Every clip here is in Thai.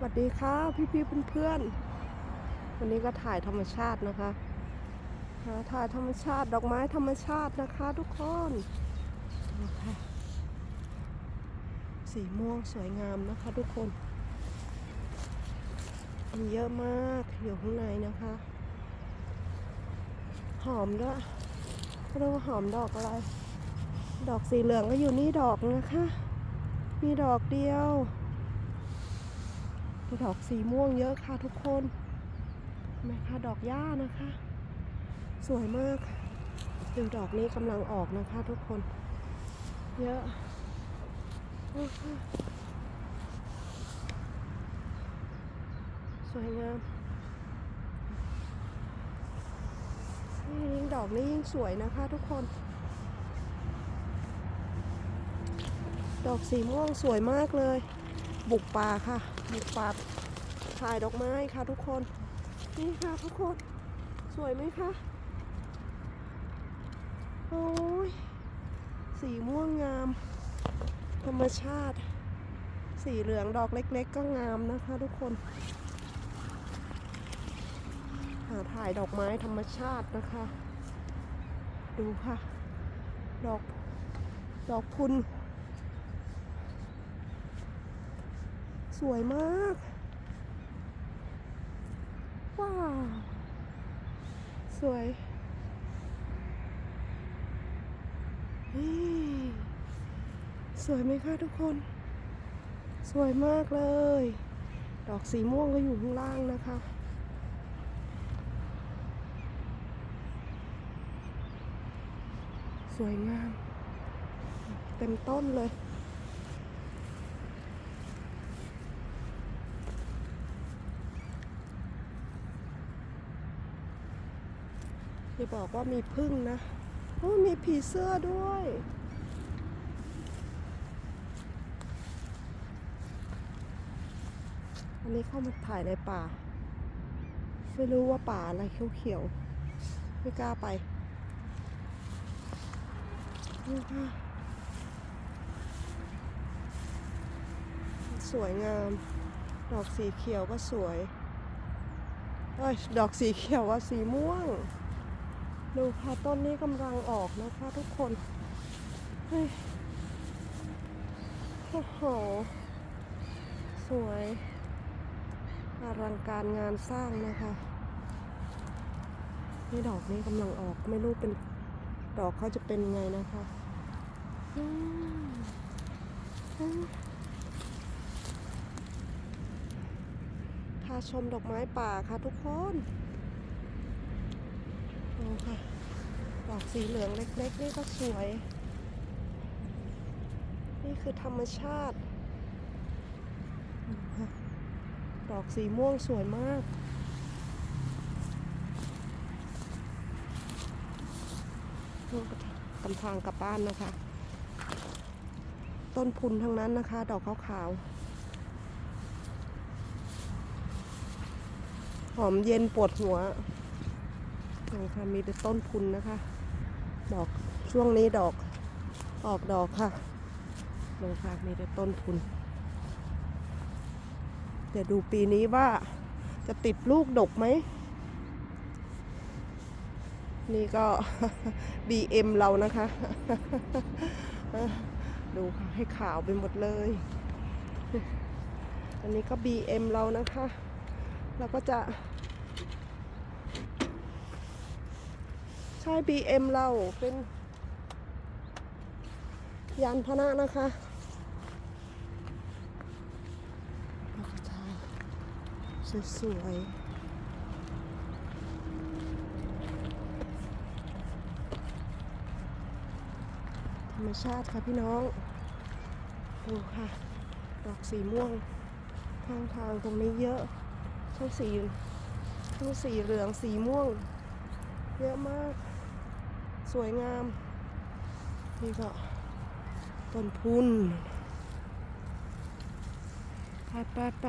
สวัสดีค่ะพี่ๆเพื่อนๆ วันนี้ก็ถ่ายธรรมชาตินะคะถ่ายธรรมชาติดอกไม้ธรรมชาตินะคะ ทุกคนสีม่วงสวยงามนะคะ ทุกคนมีเยอะมากอยู่ข้างในนะคะ หอมด้วยเรียกว่าหอมดอกอะไร ดอกสีเหลืองก็อยู่นี่ดอกนะคะ มีดอกเดียว มีดอกสีม่วงเยอะค่ะทุกคนนไหมคะดอกหญ้านะคะ สวยมากดูดอกนี้กำลังออกนะคะทุกคน เยอะโอ้ค่ะสวยงามนี่ยิ่งดอกนี้ยิ่งสวยนะคะทุกคน ดอกสีม่วงสวยมากเลย บุกป่าค่ะ บุกป่าถ่ายดอกไม้ค่ะทุกคน นี่ค่ะทุกคน สวยไหมคะ โอ้ย สีม่วงงาม ธรรมชาติ สีเหลืองดอกเล็ก ๆ ก็งามนะคะทุกคน หาถ่ายดอกไม้ธรรมชาตินะคะ ดูค่ะ ดอก ดอกพุน สวยมาก ว้าว สวยนี่สวยไหมคะทุกคน สวยมากเลย ดอกสีม่วงก็อยู่ข้างล่างนะคะ สวยงาม เต็มต้นเลย อย่า บอกว่ามีพึ่งนะโอ้มีผีเสื้อด้วย อันนี้เข้ามาถ่ายในป่า ไม่รู้ว่าป่าอะไรเขียวๆ ไม่กล้าไปนี่ค่ะสวยงาม ดอกสีเขียวก็สวย เอ้ย ดอกสีเขียวว่าสีม่วง ดูค่ะต้นนี้กำลังออกนะคะทุกคนโอ้โห สวยอลังการงานสร้างนะคะนี่ดอกนี้กำลังออกไม่รู้เป็นดอกเขาจะเป็นไงนะคะพาชมดอกไม้ป่าค่ะทุกคน ดูค่ะ ด อกสีเหลืองเล็ก ๆ นี่ก็สวย นี่คือธรรมชาติ ดอกสีม่วงสวยมากนี่ก็กำทางกลับบ้านนะคะ ต้นพุนทั้งนั้นนะคะ ดอกขาวๆหอมเย็นปวดหัวนี่ค่ะมีแต่ต้นพุนนะคะ ช่วงนี้ดอกออกดอกค่ะดูค่ะมีแต่ต้นพุนเดี๋ยวดูปีนี้ว่าจะติดลูกดกไหม นี่ก็ BM เรานะคะ ดูค่ะให้ขาวไปหมดเลย อันนี้ก็ BM เรานะคะ เราก็จะ ใช่ BM เราเป็น ยานพนะนะคะเราก็ถ่ายสวยๆธรรมชาติค่ะพี่น้องดูค่ะ ดอกสีม่วงข้างทางตรงนี้เยอะทั้งสีทั้งสีเหลืองสีม่วง เยอะมาก สวยงามนี่ก็ ต้นพุนไปไปไป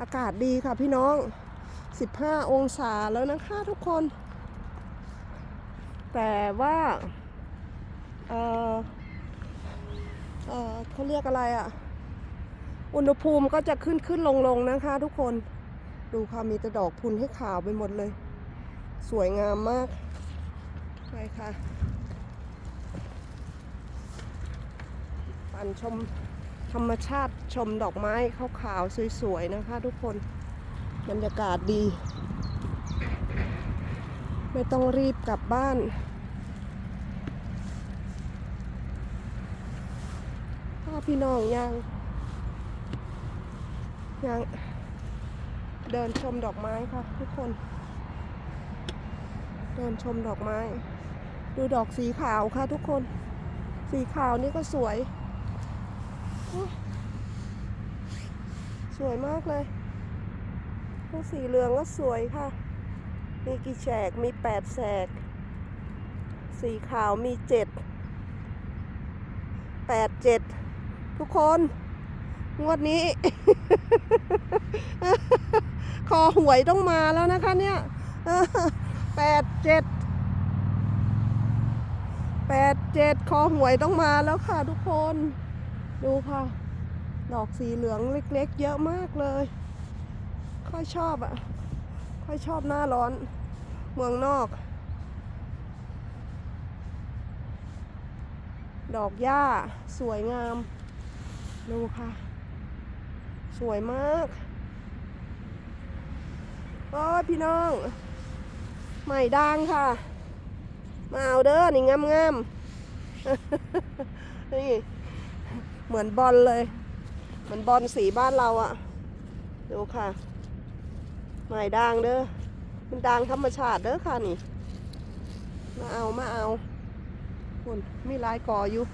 อากาศดีค่ะพี่น้อง 15 องศาแล้วนะคะทุกคน แต่ว่า เออเออเขาเรียกอะไรอะ่ะ อุณหภูมิก็จะขึ้นขึ้นลงลงนะคะทุกคน ดูค่ะมีแต่ดอกพุนให้ขาวไปหมดเลย สวยงามมาก ไปค่ะันชมธรรมชาติชมดอกไม้ขาวๆสวยๆนะคะ ทุกคนบรรยากาศดี ไม่ต้องรีบกลับบ้านพ่อพี่น้องยังยังเดินชมดอกไม้ค่ะ ทุกคน เดินชมดอกไม้ ดูดอกสีขาวค่ะ ทุกคน สีขาวนี่ก็สวย สวยมากเลยพวกสีเหลืองก็สวยค่ะ มีกี่แฉก มีแปดแฉก สีขาวมีเจ็ด แปดเจ็ด ทุกคน งวดนี้ คอหวยต้องมาแล้วนะคะเนี่ยแปดเจ็ดแปดเจ็ดคอหวยต้องมาแล้วค่ะทุกคน ดูค่ะ ดอกสีเหลืองเล็กๆ เยอะมากเลย ค่อยชอบอะ ค่อยชอบหน้าร้อน เมืองนอก ดอกหญ้าสวยงาม ดูค่ะ สวยมากโอ้พี่น้อง ใหม่ดังค่ะ มาเอาเด้อนี่งามงามๆนี่ เหมือนบอลเลย เหมือนบอลสีบ้านเราอะดูค่ะหม่ดังเด้อมันดังธรรมชาติเด้อค่ะนี่ มาเอามาเอาคุณมีลายกออยู่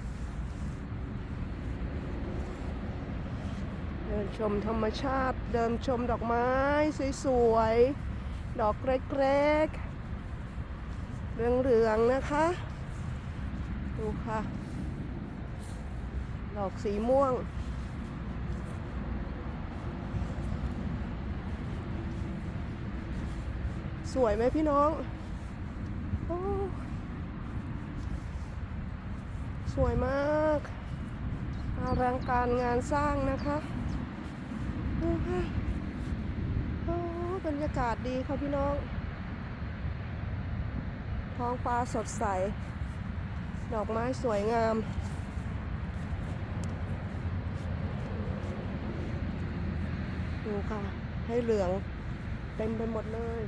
เดินชมธรรมชาติ เดินชมดอกไม้สวยๆ ดอกเล็กๆเหลืองๆนะคะ ดูค่ะ ดอกสีม่วง สวยไหมพี่น้องอสวยมากอลังการงานสร้างนะคะดูค่ะโอ้บรรยากาศดีค่ะพี่น้อง ท้องฟ้าสดใส ดอกไม้สวยงาม ดูค่ะ ให้เหลืองเต็มไปหมดเลย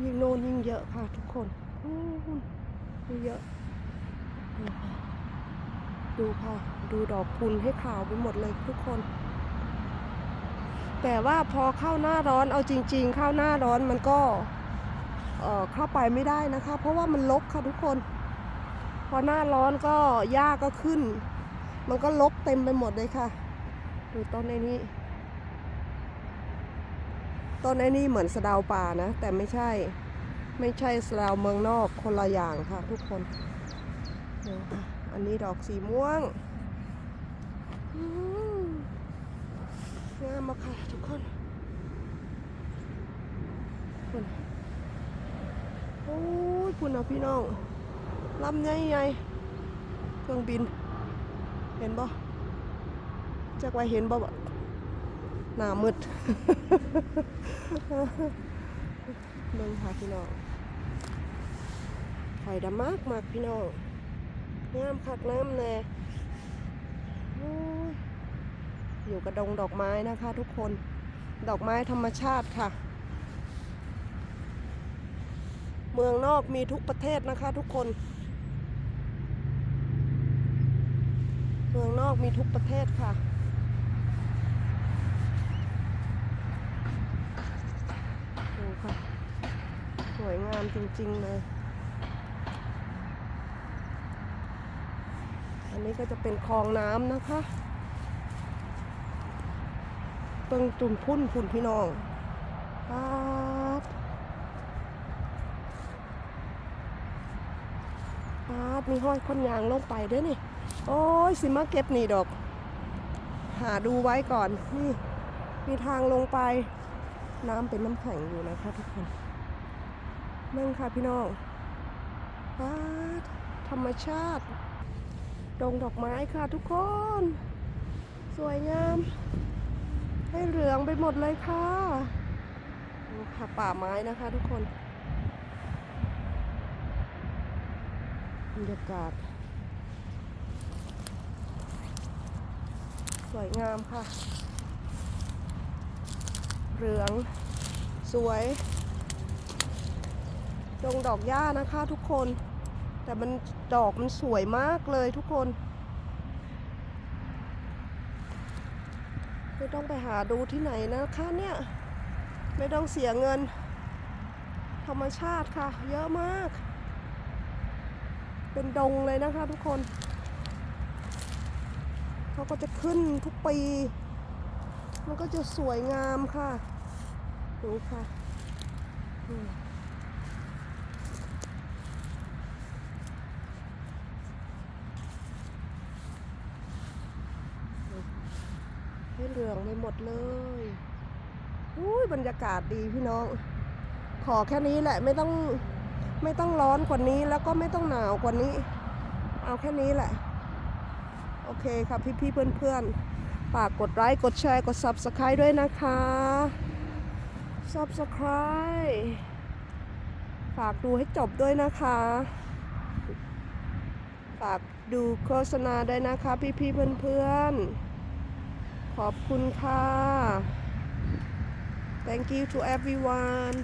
ยิ่งโน่นยิ่งเยอะค่ะทุกคนอู้หูยิ่งเยอะ ดูค่ะ ดูดอกพุนให้ขาวไปหมดเลยทุกคน แต่ว่าพอเข้าหน้าร้อนเอาจริง ๆ เข้าหน้าร้อนมันก็เออเข้าไปไม่ได้นะคะ เพราะว่ามันรกค่ะทุกคน อหน้าร้อนก็หญ้าก็ขึ้น มันก็รกเต็มไปหมดเลยค่ะ ดูต้นไอ้นี้ ต้นไอ้นี่เหมือนสะดาวป่านะ แต่ไม่ใช่ ไม่ใช่สะดาวเมืองนอกคนละอย่างค่ะทุกคน อันนี้ดอกสีม่วงงามมากค่ะทุกคนคุณโอ้ยคุณเอาพี่น้อง ลำใหญ่ๆเครื่องบิน เห็นบ่จักว่าเห็นบ่บหน้ามืดเบิ่งค่ะพี่น้องไข่ดำมากมากพี่น้องงามคักน้ำแน่อยอยู่กับดงดอกไม้นะคะทุกคน ดอกไม้ธรรมชาติค่ะ เมืองนอกมีทุกประเทศนะคะทุกคน เมืองนอกมีทุกประเทศค่ะ ดูค่ะ สวยงามจริงๆเลย อันนี้ก็จะเป็นคลองน้ำนะคะเปิงตุ่นพุ่นพุ่นพี่น้องปาดปาดมีห้อยคนยางลงไปด้วยนี่ โอ้ยสิมาเก็บนี่ดอก หาดูไว้ก่อนนี่มีทางลงไป น้ำเป็นน้ำแข็งอยู่นะคะทุกคนนั่งค่ะพี่น้องปาธรรมชาติดงดอกไม้ค่ะทุกคน สวยงาม ให้เหลืองไปหมดเลยค่ะดูค่ะป่าไม้นะคะทุกคนบรรยากาศ สวยงามค่ะ เหลือง สวยดงดอกหญ้านะคะทุกคน แต่มันดอกมันสวยมากเลยทุกคน ไม่ต้องไปหาดูที่ไหนนะคะเนี่ย ไม่ต้องเสียเงิน ธรรมชาติค่ะ เยอะมาก เป็นดงเลยนะคะทุกคน เขาก็จะขึ้นทุกปี มันก็จะสวยงามค่ะดูค่ะให้เหลืองไปหมดเลยอุ้ยบรรยากาศดีพี่น้อง ขอแค่นี้แหละไม่ต้องไม่ต้องร้อนกว่านี้แล้วก็ไม่ต้องหนาวกว่านี้ เอาแค่นี้แหละ โอเคค่ะพี่ๆเพื่อนๆฝากกดไลค์กดแชร์กด Subscribe ด้วยนะคะ Subscribe ฝากดูให้จบด้วยนะคะ ฝากดูโฆษณาด้วยนะคะ พี่ๆเพื่อนๆ ขอบคุณค่ะ Thank you to everyone